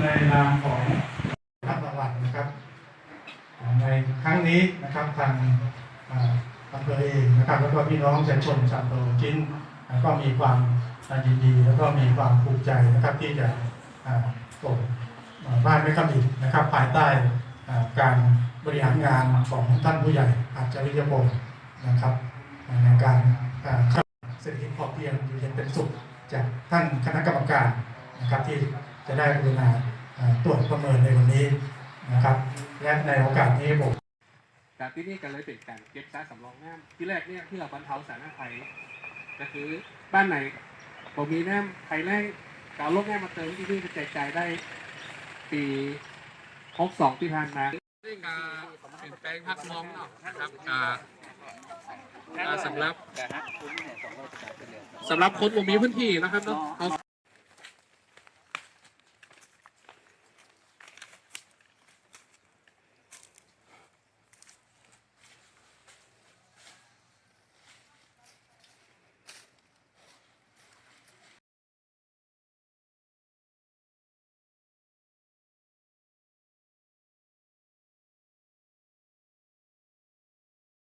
ในนามของท่านรางวัลนะครับ ในครั้งนี้นะครับทางอ่าอำเภอเองนะครับแล้วก็พี่น้องประชาชนชาวตะลุจินอ่าก็มีความยินดี แล้วก็มีความภูมิใจนะครับที่จะอ่าส่งอ่าบ้านไม่ขมิดนะครับ ภายใต้อ่าการบริหารงานของท่านผู้ใหญ่อาจารย์พงศ์นะครับอ่าในการอ่าเศรษฐกิจพอเพียงอยู่เย็นเป็นสุขจากท่านคณะกรรมการนะครับที่ จะได้กรุณาอ่าตรวจประเมินในวันนี้นะครับ และในโอกาสนี้ผมจากที่นี่ก็เลยเป็นการเก็บซ่าสำรองน้ำที่แรกเนี่ยที่เราบรรเทาสาธารณภัยก็คือบ้านไหนผมมีน้ำภัยแรงก็เอาลกน้ำมาเติมที่นี่กระจายจ่ายได้ปีหกสองที่ผ่านมานี่ก็เปลี่ยนแปลงพักมองเนาะนะครับอ่าอ่าสำหรับสำหรับคนบ่มีพื้นที่นะครับเนาะเขา